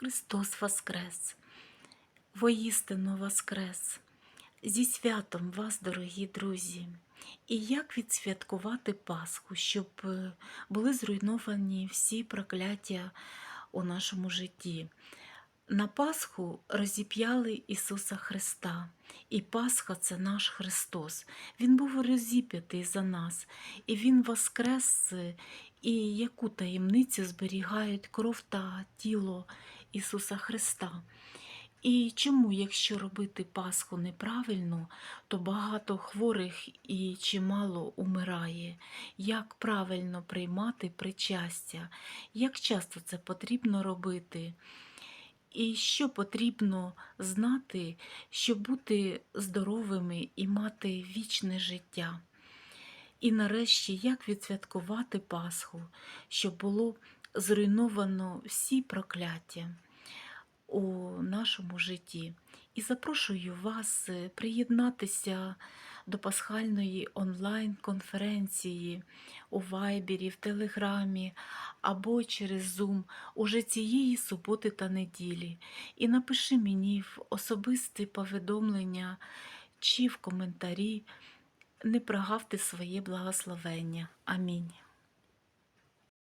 Христос Воскрес! Воістину Воскрес! Зі святом вас, дорогі друзі! І як відсвяткувати Пасху, щоб е, були зруйновані всі прокляття у нашому житті? На Пасху розіп'яли Ісуса Христа, і Пасха це наш Христос. Він був розіп'ятий за нас, і Він воскрес, і яку таємницю зберігають кров та тіло Ісуса Христа. І чому, якщо робити Пасху неправильно, то багато хворих і чимало умирає? Як правильно приймати причастя? Як часто це потрібно робити? І що потрібно знати, щоб бути здоровими і мати вічне життя? І нарешті, як відсвяткувати Пасху, щоб було зруйновано всі прокляття у нашому житті. І запрошую вас е, приєднатися до пасхальної онлайн-конференції у Вайбері, в Телеграмі або через Zoom уже цієї суботи та неділі. І напиши мені в особисте повідомлення чи в коментарі. Не прогавте своє благословення. Амінь.